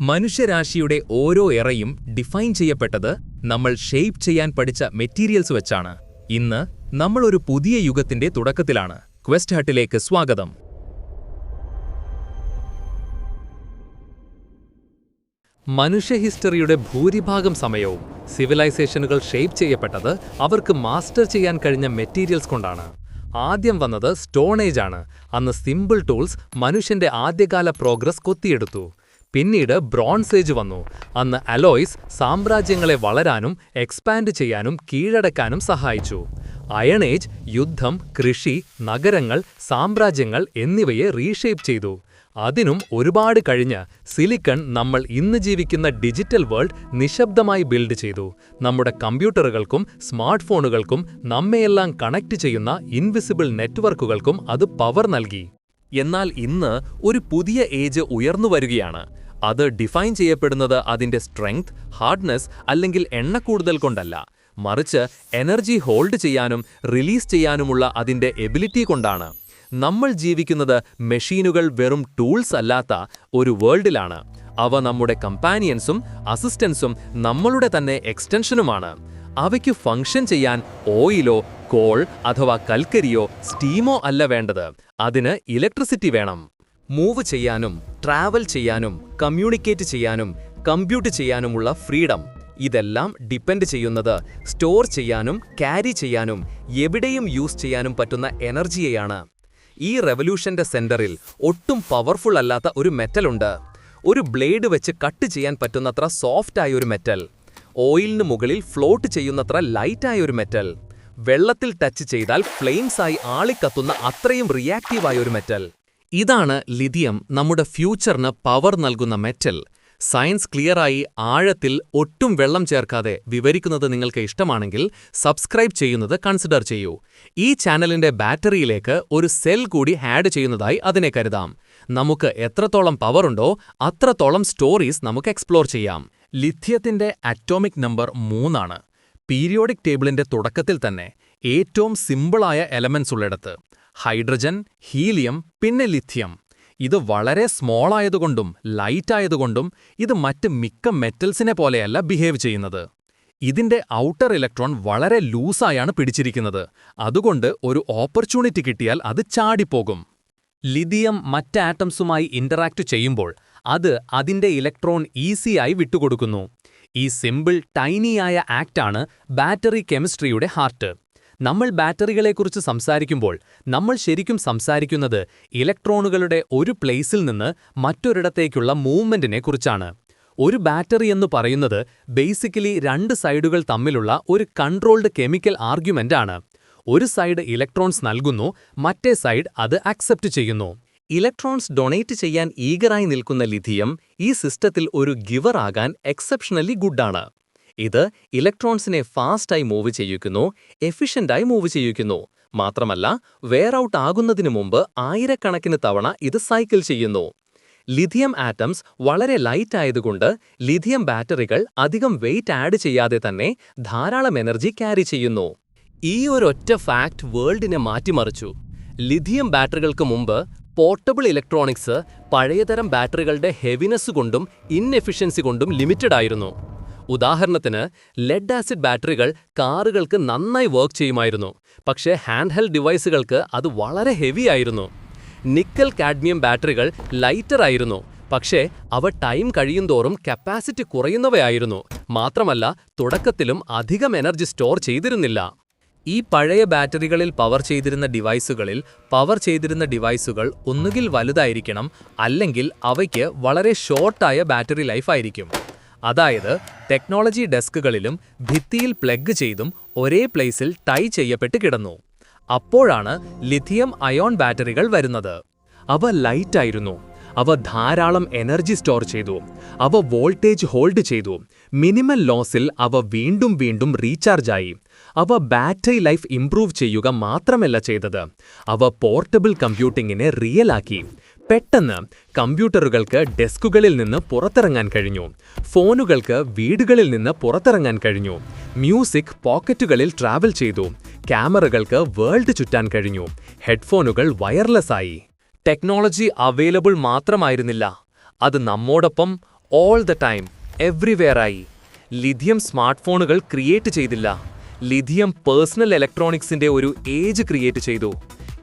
മനുഷ്യരാശിയുടെ ഓരോ എറയും ഡിഫൈൻ ചെയ്യപ്പെട്ടത് നമ്മൾ ഷെയ്പ്പ് ചെയ്യാൻ പഠിച്ച മെറ്റീരിയൽസ് വെച്ചാണ്. ഇന്ന് നമ്മൾ ഒരു പുതിയ യുഗത്തിന്റെ തുടക്കത്തിലാണ്. ക്വസ്റ്റ് ഹട്ടിലേക്ക് സ്വാഗതം. മനുഷ്യ ഹിസ്റ്ററിയുടെ ഭൂരിഭാഗം സമയവും സിവിലൈസേഷനുകൾ ഷേപ്പ് ചെയ്യപ്പെട്ടത് അവർക്ക് മാസ്റ്റർ ചെയ്യാൻ കഴിഞ്ഞ മെറ്റീരിയൽസ് കൊണ്ടാണ്. ആദ്യം വന്നത് സ്റ്റോൺ ഏജ് ആണ്. അന്ന് സിമ്പിൾ ടൂൾസ് മനുഷ്യന്റെ ആദ്യകാല പ്രോഗ്രസ് കൊത്തിയെടുത്തു. പിന്നീട് ബ്രോൺസ് ഏജ് വന്നു. അന്ന് അലോയ്സ് സാമ്രാജ്യങ്ങളെ വളരാനും എക്സ്പാൻഡ് ചെയ്യാനും കീഴടക്കാനും സഹായിച്ചു. അയണേജ് യുദ്ധം കൃഷി നഗരങ്ങൾ സാമ്രാജ്യങ്ങൾ എന്നിവയെ റീഷേപ്പ് ചെയ്തു. അതിനും ഒരുപാട് കഴിഞ്ഞ് സിലിക്കൺ നമ്മൾ ഇന്ന് ജീവിക്കുന്ന ഡിജിറ്റൽ വേൾഡ് നിശബ്ദമായി ബിൽഡ് ചെയ്തു. നമ്മുടെ കമ്പ്യൂട്ടറുകൾക്കും സ്മാർട്ട് ഫോണുകൾക്കും നമ്മയെല്ലാം കണക്ട് ചെയ്യുന്ന ഇൻവിസിബിൾ നെറ്റ്വർക്കുകൾക്കും അത് പവർ നൽകി. എന്നാൽ ഇന്ന് ഒരു പുതിയ ഏജ് ഉയർന്നു വരികയാണ്. അത് ഡിഫൈൻ ചെയ്യപ്പെടുന്നത് അതിന്റെ സ്ട്രെങ്ത് ഹാർഡ്നെസ് അല്ലെങ്കിൽ എണ്ണക്കൂടുതൽ കൊണ്ടല്ല. മറിച്ച് എനർജി ഹോൾഡ് ചെയ്യാനും റിലീസ് ചെയ്യാനുമുള്ള അതിന്റെ എബിലിറ്റി കൊണ്ടാണ്. നമ്മൾ ജീവിക്കുന്നത് മെഷീനുകൾ വെറും ടൂൾസ് അല്ലാത്ത ഒരു വേൾഡിലാണ്. അവ നമ്മുടെ കമ്പാനിയൻസും അസിസ്റ്റൻസും നമ്മളുടെ തന്നെ എക്സ്റ്റൻഷനുമാണ്. അവയ്ക്ക് ഫംഗ്ഷൻ ചെയ്യാൻ ഓയിലോ കോൾ അഥവാ കൽക്കരിയോ സ്റ്റീമോ അല്ല വേണ്ടത്. അതിന് ഇലക്ട്രിസിറ്റി വേണം. മൂവ് ചെയ്യാനും ട്രാവൽ ചെയ്യാനും കമ്മ്യൂണിക്കേറ്റ് ചെയ്യാനും കമ്പ്യൂട്ട് ചെയ്യാനുമുള്ള ഫ്രീഡം. ഇതെല്ലാം ഡിപ്പെൻഡ് ചെയ്യുന്നത് സ്റ്റോർ ചെയ്യാനും ക്യാരി ചെയ്യാനും എവിടെയും യൂസ് ചെയ്യാനും പറ്റുന്ന എനർജിയെയാണ്. ഈ റെവല്യൂഷന്റെ സെന്ററിൽ ഒട്ടും പവർഫുൾ അല്ലാത്ത ഒരു മെറ്റലുണ്ട് ഒരു ബ്ലേഡ് വെച്ച് കട്ട് ചെയ്യാൻ പറ്റുന്നത്ര സോഫ്റ്റ് ആയ ഒരു മെറ്റൽ. ഓയിലിന് മുകളിൽ ഫ്ലോട്ട് ചെയ്യുന്നത്ര ലൈറ്റായ ഒരു മെറ്റൽ. വെള്ളത്തിൽ ടച്ച് ചെയ്താൽ ഫ്ലെയിംസ് ആയി ആളിക്കത്തുന്ന അത്രയും റിയാക്റ്റീവായ ഒരു മെറ്റൽ ഇതാണ് ലിഥിയം നമ്മുടെ ഫ്യൂച്ചറിന് പവർ നൽകുന്ന മെറ്റൽ സയൻസ് ക്ലിയറായി ആഴത്തിൽ ഒട്ടും വെള്ളം ചേർക്കാതെ വിവരിക്കുന്നത് നിങ്ങൾക്ക് ഇഷ്ടമാണെങ്കിൽ സബ്സ്ക്രൈബ് ചെയ്യുന്നത് കൺസിഡർ ചെയ്യൂ. ഈ ചാനലിന്റെ ബാറ്ററിയിലേക്ക് ഒരു സെൽ കൂടി ആഡ് ചെയ്യുന്നതായി അതിനെ കരുതാം. നമുക്ക് എത്രത്തോളം പവറുണ്ടോ അത്രത്തോളം സ്റ്റോറീസ് നമുക്ക് എക്സ്പ്ലോർ ചെയ്യാം. ലിഥിയത്തിന്റെ അറ്റോമിക് നമ്പർ മൂന്നാണ്. പീരിയോഡിക് ടേബിളിന്റെ തുടക്കത്തിൽ തന്നെ ഏറ്റവും സിമ്പിളായ എലമെന്റ്സ് ഉള്ളിടത്ത് ഹൈഡ്രജൻ ഹീലിയം പിന്നെ ലിഥിയം. ഇത് വളരെ സ്മോൾ ആയതുകൊണ്ടും ലൈറ്റ് ആയതുകൊണ്ടും ഇത് മറ്റ് മിക്ക മെറ്റൽസിനെ പോലെയല്ല ബിഹേവ് ചെയ്യുന്നത്. ഇതിന്റെ ഔട്ടർ ഇലക്ട്രോൺ വളരെ ലൂസായാണ് പിടിച്ചിരിക്കുന്നത്. അതുകൊണ്ട് ഒരു ഓപ്പർച്യൂണിറ്റി കിട്ടിയാൽ അത് ചാടിപ്പോകും. ലിഥിയം മറ്റ് ആറ്റംസുമായി ഇന്ററാക്ട് ചെയ്യുമ്പോൾ അത് അതിന്റെ ഇലക്ട്രോൺ ഈസിയായി വിട്ടുകൊടുക്കുന്നു. ഈ സിമ്പിൾ ടൈനിയായ ആക്റ്റാണ് ബാറ്ററി കെമിസ്ട്രിയുടെ ഹാർട്ട്. നമ്മൾ ബാറ്ററികളെക്കുറിച്ച് സംസാരിക്കുമ്പോൾ നമ്മൾ ശരിക്കും സംസാരിക്കുന്നത് ഇലക്ട്രോണുകളുടെ ഒരു പ്ലേസിൽ നിന്ന് മറ്റൊരിടത്തേക്കുള്ള മൂവ്മെന്റിനെക്കുറിച്ചാണ് ഒരു ബാറ്ററി എന്ന് പറയുന്നത് ബേസിക്കലി രണ്ട് സൈഡുകൾ തമ്മിലുള്ള ഒരു കൺട്രോൾഡ് കെമിക്കൽ ആർഗ്യുമെന്റ് ആണ്. ഒരു സൈഡ് ഇലക്ട്രോൺസ് നൽകുന്നു മറ്റേ സൈഡ് അത് അക്സെപ്റ്റ് ചെയ്യുന്നു. ഇലക്ട്രോൺസ് ഡൊണേറ്റ് ചെയ്യാൻ ഈഗറായി നിൽക്കുന്ന ലിഥിയം ഈ സിസ്റ്റത്തിൽ ഒരു ഗിവർ ആകാൻ എക്സെപ്ഷണലി ഗുഡാണ് ഇത് ഇലക്ട്രോൺസിനെ ഫാസ്റ്റായി മൂവ് ചെയ്യിക്കുന്നു എഫിഷ്യന്റായി മൂവ് ചെയ്യിക്കുന്നു. മാത്രമല്ല വെയർ ഔട്ട് ആകുന്നതിനു മുമ്പ് ആയിരക്കണക്കിന് തവണ ഇത് സൈക്കിൾ ചെയ്യുന്നു. ലിഥിയം ആറ്റംസ് വളരെ ലൈറ്റ് ആയതുകൊണ്ട് ലിഥിയം ബാറ്ററികൾ അധികം വെയിറ്റ് ആഡ് ചെയ്യാതെ തന്നെ ധാരാളം എനർജി ക്യാരി ചെയ്യുന്നു. ഈ ഒരൊറ്റ ഫാക്ട് വേൾഡിനെ മാറ്റിമറിച്ചു. ലിഥിയം ബാറ്ററികൾക്ക് മുമ്പ് പോർട്ടബിൾ ഇലക്ട്രോണിക്സ് പഴയതരം ബാറ്ററികളുടെ ഹെവിനെസ് കൊണ്ടും ഇൻഎഫിഷ്യൻസി കൊണ്ടും ലിമിറ്റഡ് ആയിരുന്നു. ഉദാഹരണത്തിന് ലെഡ് ആസിഡ് ബാറ്ററികൾ കാറുകൾക്ക് നന്നായി വർക്ക് ചെയ്യുമായിരുന്നു പക്ഷേ ഹാൻഡ് ഹെൽഡ് ഡിവൈസുകൾക്ക് അത് വളരെ ഹെവി ആയിരുന്നു. നിക്കൽ കാഡ്മിയം ബാറ്ററികൾ ലൈറ്റർ ആയിരുന്നു പക്ഷേ അവ ടൈം കഴിയുന്തോറും കപ്പാസിറ്റി കുറയുന്നവയായിരുന്നു മാത്രമല്ല തുടക്കത്തിലും അധികം എനർജി സ്റ്റോർ ചെയ്തിരുന്നില്ല. ഈ പഴയ ബാറ്ററികളിൽ പവർ ചെയ്തിരുന്ന ഡിവൈസുകളിൽ പവർ ചെയ്തിരുന്ന ഡിവൈസുകൾ ഒന്നുകിൽ വലുതായിരിക്കണം അല്ലെങ്കിൽ അവയ്ക്ക് വളരെ ഷോർട്ടായ ബാറ്ററി ലൈഫ് ആയിരിക്കും. അതായത് ടെക്നോളജി ഡെസ്കുകളിലും ഭിത്തിയിൽ പ്ലഗ് ചെയ്തും ഒരേ പ്ലേസിൽ ടൈ ചെയ്യപ്പെട്ട് കിടന്നു. അപ്പോഴാണ് ലിഥിയം അയോൺ ബാറ്ററികൾ വരുന്നത്. അവ ലൈറ്റായിരുന്നു. അവ ധാരാളം എനർജി സ്റ്റോർ ചെയ്തു. അവ വോൾട്ടേജ് ഹോൾഡ് ചെയ്തു. മിനിമം ലോസിൽ അവ വീണ്ടും വീണ്ടും റീചാർജായി. അവ ബാറ്ററി ലൈഫ് ഇംപ്രൂവ് ചെയ്യുക മാത്രമല്ല ചെയ്തത്. അവ പോർട്ടബിൾ കമ്പ്യൂട്ടിങ്ങിനെ റിയലാക്കി പെട്ടെന്ന് കമ്പ്യൂട്ടറുകൾക്ക് ഡെസ്കുകളിൽ നിന്ന് പുറത്തിറങ്ങാൻ കഴിഞ്ഞു. ഫോണുകൾക്ക് വീടുകളിൽ നിന്ന് പുറത്തിറങ്ങാൻ കഴിഞ്ഞു. മ്യൂസിക് പോക്കറ്റുകളിൽ ട്രാവൽ ചെയ്തു. ക്യാമറകൾക്ക് വേൾഡ് ചുറ്റാൻ കഴിഞ്ഞു. ഹെഡ്ഫോണുകൾ വയർലെസ് ആയി. ടെക്നോളജി അവൈലബിൾ മാത്രമായിരുന്നില്ല. അത് നമ്മോടൊപ്പം ഓൾ ദ ടൈം എവ്രിവെയറായി ലിഥിയം സ്മാർട്ട് ഫോണുകൾ ക്രിയേറ്റ് ചെയ്തില്ല. ലിഥിയം പേഴ്സണൽ ഇലക്ട്രോണിക്സിന്റെ ഒരു ഏജ് ക്രിയേറ്റ് ചെയ്തു.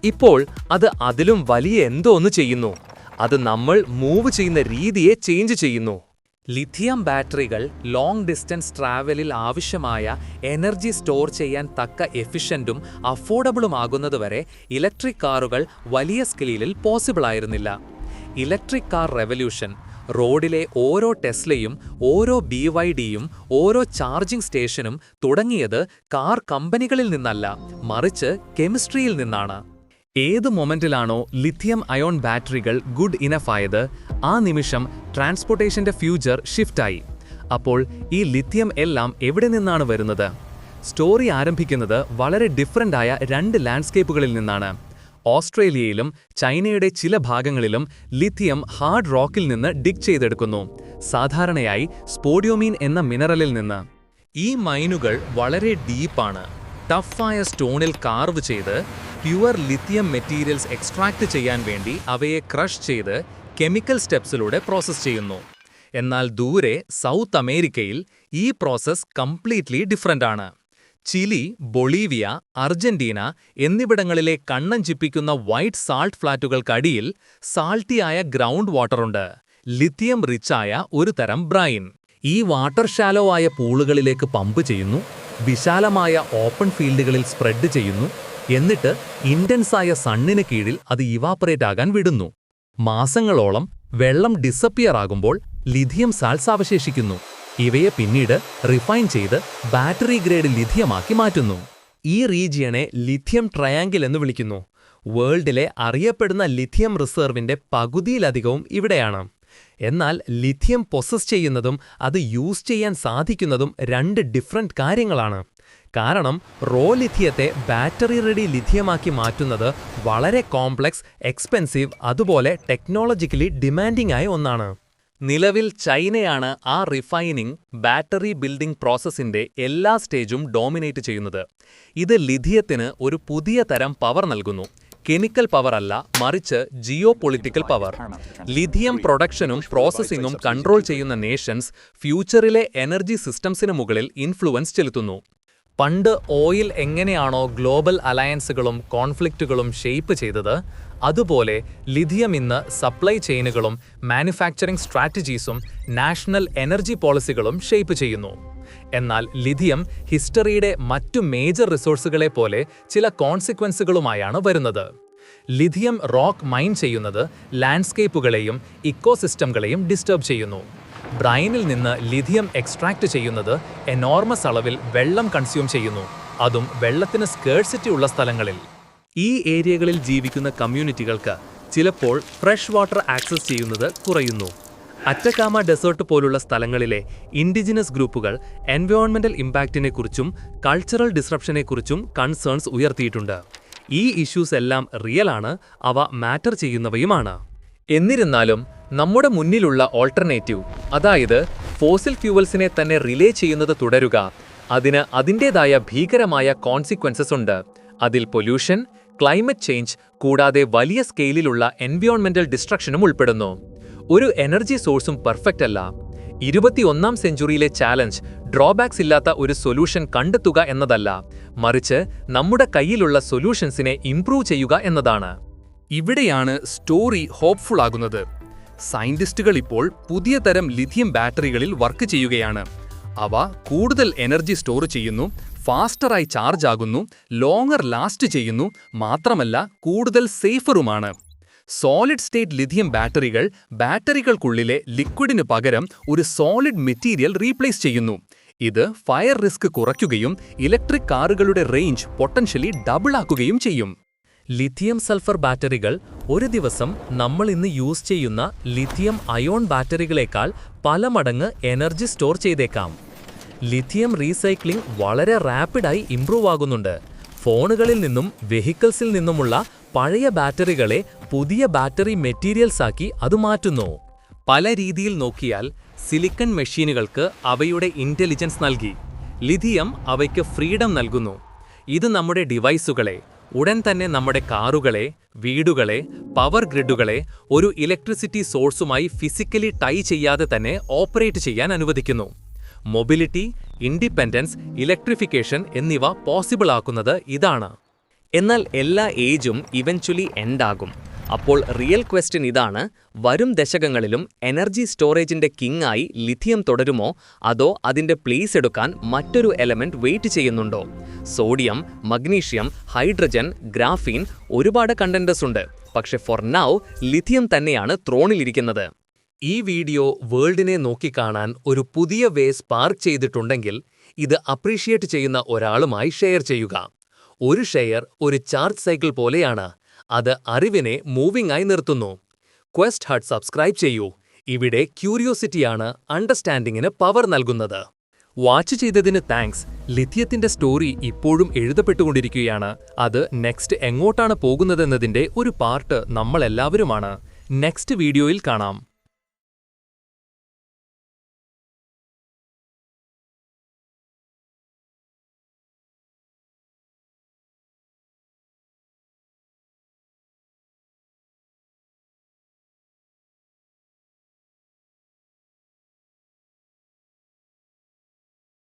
ഇപ്പോൾ അത് അതിലും വലിയ എന്തോ ഒന്ന് ചെയ്യുന്നു. അത് നമ്മൾ മൂവ് ചെയ്യുന്ന രീതിയെ ചേഞ്ച് ചെയ്യുന്നു. ലിഥിയം ബാറ്ററികൾ ലോങ് ഡിസ്റ്റൻസ് ട്രാവലിൽ ആവശ്യമായ എനർജി സ്റ്റോർ ചെയ്യാൻ തക്ക എഫിഷ്യന്റും അഫോർഡബിളുമാകുന്നതുവരെ ഇലക്ട്രിക് കാറുകൾ വലിയ സ്കെയിലിൽ പോസിബിൾ ആയിരുന്നില്ല. ഇലക്ട്രിക് കാർ റെവല്യൂഷൻ റോഡിലെ ഓരോ ടെസ്ലയും ഓരോ ബി വൈ ഡിയും ഓരോ ചാർജിംഗ് സ്റ്റേഷനും തുടങ്ങിയത് കാർ കമ്പനികളിൽ നിന്നല്ല മറിച്ച് കെമിസ്ട്രിയിൽ നിന്നാണ്. ഏത് മൊമെന്റിലാണോ ലിഥിയം അയോൺ ബാറ്ററികൾ ഗുഡ് ഇനഫ് ആയത് ആ നിമിഷം ട്രാൻസ്പോർട്ടേഷന്റെ ഫ്യൂച്ചർ ഷിഫ്റ്റായി. അപ്പോൾ ഈ ലിഥിയം എല്ലാം എവിടെ നിന്നാണ് വരുന്നത്? സ്റ്റോറി ആരംഭിക്കുന്നത് വളരെ ഡിഫറന്റ് ആയ രണ്ട് ലാൻഡ്സ്കേപ്പുകളിൽ നിന്നാണ്. ഓസ്ട്രേലിയയിലും ചൈനയുടെ ചില ഭാഗങ്ങളിലും ലിഥിയം ഹാർഡ് റോക്കിൽ നിന്ന് ഡിഗ് ചെയ്തെടുക്കുന്നു. സാധാരണയായി സ്പോഡിയോമീൻ എന്ന മിനറലിൽ നിന്ന്. ഈ മൈനുകൾ വളരെ ഡീപ്പാണ്. ടഫായ സ്റ്റോണിൽ കാർവ് ചെയ്ത് പ്യുവർ ലിഥിയം മെറ്റീരിയൽസ് എക്സ്ട്രാക്ട് ചെയ്യാൻ വേണ്ടി അവയെ ക്രഷ് ചെയ്ത് കെമിക്കൽ സ്റ്റെപ്സിലൂടെ പ്രോസസ്സ് ചെയ്യുന്നു. എന്നാൽ ദൂരെ സൗത്ത് അമേരിക്കയിൽ ഈ പ്രോസസ്സ് കംപ്ലീറ്റ്ലി ഡിഫറന്റ് ആണ് ചിലി ബൊളീവിയ അർജന്റീന എന്നിവിടങ്ങളിലെ കണ്ണഞ്ചിപ്പിക്കുന്ന വൈറ്റ് സാൾട്ട് ഫ്ളാറ്റുകൾക്കടിയിൽ സാൾട്ടിയായ ഗ്രൗണ്ട് വാട്ടറുണ്ട്. ലിത്തിയം റിച്ചായ ഒരു തരം ബ്രൈൻ. ഈ വാട്ടർ ഷാലോ ആയ പൂളുകളിലേക്ക് പമ്പ് ചെയ്യുന്നു വിശാലമായ ഓപ്പൺ ഫീൽഡുകളിൽ സ്പ്രെഡ് ചെയ്യുന്നു എന്നിട്ട് ഇന്റൻസായ സണ്ണിന് കീഴിൽ അത് ഇവാപ്പറേറ്റ് ആകാൻ വിടുന്നു. മാസങ്ങളോളം വെള്ളം ഡിസപ്പിയർ ആകുമ്പോൾ ലിഥിയം സാൾസ് അവശേഷിക്കുന്നു. ഇവയെ പിന്നീട് റിഫൈൻ ചെയ്ത് ബാറ്ററി ഗ്രേഡ് ലിഥിയമാക്കി മാറ്റുന്നു. ഈ റീജിയനെ ലിഥിയം ട്രയാങ്കിൾ എന്ന് വിളിക്കുന്നു. വേൾഡിലെ അറിയപ്പെടുന്ന ലിഥിയം റിസർവിന്റെ പകുതിയിലധികവും ഇവിടെയാണ്. എന്നാൽ ലിഥിയം പൊസസ് ചെയ്യുന്നതും അത് യൂസ് ചെയ്യാൻ സാധിക്കുന്നതും രണ്ട് ഡിഫറന്റ് കാര്യങ്ങളാണ്. കാരണം റോ ലിഥിയത്തെ ബാറ്ററി റെഡി ലിഥിയമാക്കി മാറ്റുന്നത് വളരെ കോംപ്ലക്സ് എക്സ്പെൻസീവ് അതുപോലെ ടെക്നോളജിക്കലി ഡിമാൻഡിംഗ് ആയ ഒന്നാണ്. നിലവിൽ ചൈനയാണ് ആ റിഫൈനിംഗ് ബാറ്ററി ബിൽഡിംഗ് പ്രോസസ്സിന്റെ എല്ലാ സ്റ്റേജും ഡോമിനേറ്റ് ചെയ്യുന്നത്. ഇത് ലിഥിയത്തിന് ഒരു പുതിയ തരം പവർ നൽകുന്നു. കെമിക്കൽ പവർ അല്ല മറിച്ച് ജിയോ പൊളിറ്റിക്കൽ പവർ ലിഥിയം പ്രൊഡക്ഷനും പ്രോസസ്സിംഗും കൺട്രോൾ ചെയ്യുന്ന നേഷൻസ് ഫ്യൂച്ചറിലെ എനർജി സിസ്റ്റംസിന് മുകളിൽ ഇൻഫ്ലുവൻസ് ചെലുത്തുന്നു. പണ്ട് ഓയിൽ എങ്ങനെയാണോ ഗ്ലോബൽ അലയൻസുകളും കോൺഫ്ലിക്റ്റുകളും ഷെയ്പ്പ് ചെയ്തത് അതുപോലെ ലിഥിയം ഇന്ന് സപ്ലൈ ചെയിനുകളും മാനുഫാക്ചറിംഗ് സ്ട്രാറ്റജീസും നാഷണൽ എനർജി പോളിസികളും ഷേപ്പ് ചെയ്യുന്നു. എന്നാൽ ലിഥിയം ഹിസ്റ്ററിയുടെ മറ്റു മേജർ റിസോഴ്സുകളെ പോലെ ചില കോൺസിക്വൻസുകളുമായാണ് വരുന്നത്. ലിഥിയം റോക്ക് മൈൻ ചെയ്യുന്നത് ലാൻഡ്സ്കേപ്പുകളെയും ഇക്കോസിസ്റ്റംകളെയും ഡിസ്റ്റർബ് ചെയ്യുന്നു. ബ്രൈനിൽ നിന്ന് ലിഥിയം എക്സ്ട്രാക്ട് ചെയ്യുന്നത് എനോർമസ് അളവിൽ വെള്ളം കൺസ്യൂം ചെയ്യുന്നു. അതും വെള്ളത്തിന് സ്കേഴ്സിറ്റി ഉള്ള സ്ഥലങ്ങളിൽ. ഈ ഏരിയകളിൽ ജീവിക്കുന്ന കമ്മ്യൂണിറ്റികൾക്ക് ചിലപ്പോൾ ഫ്രഷ് വാട്ടർ ആക്സസ് ചെയ്യുന്നത് കുറയുന്നു. അറ്റക്കാമ ഡെസേർട്ട് പോലുള്ള സ്ഥലങ്ങളിലെ ഇൻഡിജിനസ് ഗ്രൂപ്പുകൾ എൻവയോൺമെന്റൽ ഇമ്പാക്റ്റിനെക്കുറിച്ചും കൾച്ചറൽ ഡിസ്റപ്ഷനെക്കുറിച്ചും കൺസേൺസ് ഉയർത്തിയിട്ടുണ്ട്. ഈ ഇഷ്യൂസ് എല്ലാം റിയൽ ആണ് അവ മാറ്റർ ചെയ്യുന്നവയുമാണ്. എന്നിരുന്നാലും നമ്മുടെ മുന്നിലുള്ള ഓൾട്ടർനേറ്റീവ് അതായത് ഫോസിൽ ഫ്യൂവൽസിനെ തന്നെ റിലേ ചെയ്യുന്നത് തുടരുക അതിന് അതിന്റെതായ ഭീകരമായ കോൺസിക്വൻസസ് ഉണ്ട്. അതിൽ പൊല്യൂഷൻ ക്ലൈമറ്റ് ചേഞ്ച് കൂടാതെ വലിയ സ്കെയിലിലുള്ള എൻവിയോൺമെന്റൽ ഡിസ്ട്രക്ഷനും ഉൾപ്പെടുന്നു. ഒരു എനർജി സോഴ്സും പെർഫെക്റ്റ് അല്ല ഇരുപത്തിയൊന്നാം സെഞ്ചുറിയിലെ ചാലഞ്ച് ഡ്രോബാക്സ് ഇല്ലാത്ത ഒരു സൊല്യൂഷൻ കണ്ടെത്തുക എന്നതല്ല മറിച്ച് നമ്മുടെ കയ്യിലുള്ള സൊല്യൂഷൻസിനെ ഇംപ്രൂവ് ചെയ്യുക എന്നതാണ്. ഇവിടെയാണ് സ്റ്റോറി ഹോപ്പ്ഫുൾ ആകുന്നത്. സയന്റിസ്റ്റുകൾ ഇപ്പോൾ പുതിയ തരം ലിഥിയം ബാറ്ററികളിൽ വർക്ക് ചെയ്യുകയാണ്. അവ കൂടുതൽ എനർജി സ്റ്റോർ ചെയ്യുന്നു ഫാസ്റ്ററായി ചാർജ് ആകുന്നു ലോങ്ങർ ലാസ്റ്റ് ചെയ്യുന്നു മാത്രമല്ല കൂടുതൽ സേഫറുമാണ്. സോളിഡ് സ്റ്റേറ്റ് ലിഥിയം ബാറ്ററികൾ ബാറ്ററികൾക്കുള്ളിലെ ലിക്വിഡിന് പകരം ഒരു സോളിഡ് മെറ്റീരിയൽ റീപ്ലേസ് ചെയ്യുന്നു. ഇത് ഫയർ റിസ്ക് കുറയ്ക്കുകയും ഇലക്ട്രിക് കാറുകളുടെ റേഞ്ച് പൊട്ടൻഷ്യലി ഡബിൾ ആക്കുകയും ചെയ്യും. ലിഥിയം സൾഫർ ബാറ്ററികൾ ഒരു ദിവസം നമ്മൾ ഇന്ന് യൂസ് ചെയ്യുന്ന ലിഥിയം അയോൺ ബാറ്ററികളേക്കാൾ പല മടങ്ങ് എനർജി സ്റ്റോർ ചെയ്തേക്കാം. ലിഥിയം റീസൈക്ലിംഗ് വളരെ റാപ്പിഡായി ഇംപ്രൂവ് ആകുന്നുണ്ട്. ഫോണുകളിൽ നിന്നും വെഹിക്കിൾസിൽ നിന്നുമുള്ള പഴയ ബാറ്ററികളെ പുതിയ ബാറ്ററി മെറ്റീരിയൽസ് ആക്കി അത് മാറ്റുന്നു. പല രീതിയിൽ നോക്കിയാൽ സിലിക്കൺ മെഷീനുകൾക്ക് അവയുടെ ഇന്റലിജൻസ് നൽകി. ലിഥിയം അവയ്ക്ക് ഫ്രീഡം നൽകുന്നു. ഇത് നമ്മുടെ ഡിവൈസുകളെ ഉടൻ തന്നെ നമ്മുടെ കാറുകളെ വീടുകളെ പവർ ഗ്രിഡുകളെ ഒരു ഇലക്ട്രിസിറ്റി സോഴ്സുമായി ഫിസിക്കലി ടൈ ചെയ്യാതെ തന്നെ ഓപ്പറേറ്റ് ചെയ്യാൻ അനുവദിക്കുന്നു. മൊബിലിറ്റി ഇൻഡിപെൻഡൻസ് ഇലക്ട്രിഫിക്കേഷൻ എന്നിവ പോസിബിൾ ആക്കുന്നത് ഇതാണ്. എന്നാൽ എല്ലാ ഏജും ഇവൻച്വലി എൻഡാകും അപ്പോൾ റിയൽ ക്വസ്റ്റ്യൻ ഇതാണ് വരും ദശകങ്ങളിലും എനർജി സ്റ്റോറേജിന്റെ കിങ് ആയി ലിഥിയം തുടരുമോ? അതോ അതിന്റെ പ്ലേസ് എടുക്കാൻ മറ്റൊരു എലമെന്റ് വെയിറ്റ് ചെയ്യുന്നുണ്ടോ? സോഡിയം മഗ്നീഷ്യം ഹൈഡ്രജൻ ഗ്രാഫീൻ ഒരുപാട് കണ്ടന്റസ് ഉണ്ട്. പക്ഷെ ഫോർ നൗ ലിഥിയം തന്നെയാണ് ത്രോണിലിരിക്കുന്നത് ഈ വീഡിയോ വേൾഡിനെ നോക്കിക്കാണാൻ ഒരു പുതിയ വേ സ്പാർക്ക് ചെയ്തിട്ടുണ്ടെങ്കിൽ ഇത് അപ്രീഷിയേറ്റ് ചെയ്യുന്ന ഒരാളുമായി ഷെയർ ചെയ്യുക. ഒരു ഷെയർ ഒരു ചാർജ് സൈക്കിൾ പോലെയാണ്. അത് അറിവിനെ മൂവിംഗ് ആയി നിർത്തുന്നു. ക്വസ്റ്റ് ഹട്ട് സബ്സ്ക്രൈബ് ചെയ്യൂ. ഇവിടെ ക്യൂരിയോസിറ്റിയാണ് അണ്ടർസ്റ്റാൻഡിങ്ങിന് പവർ നൽകുന്നത്. വാച്ച് ചെയ്തതിന് താങ്ക്സ്. ലിഥിയത്തിന്റെ സ്റ്റോറി ഇപ്പോഴും എഴുതപ്പെട്ടുകൊണ്ടിരിക്കുകയാണ്. അത് നെക്സ്റ്റ് എങ്ങോട്ടാണ് പോകുന്നതെന്നതിന്റെ ഒരു പാർട്ട് നമ്മളെല്ലാവരുമാണ്. നെക്സ്റ്റ് വീഡിയോയിൽ കാണാം.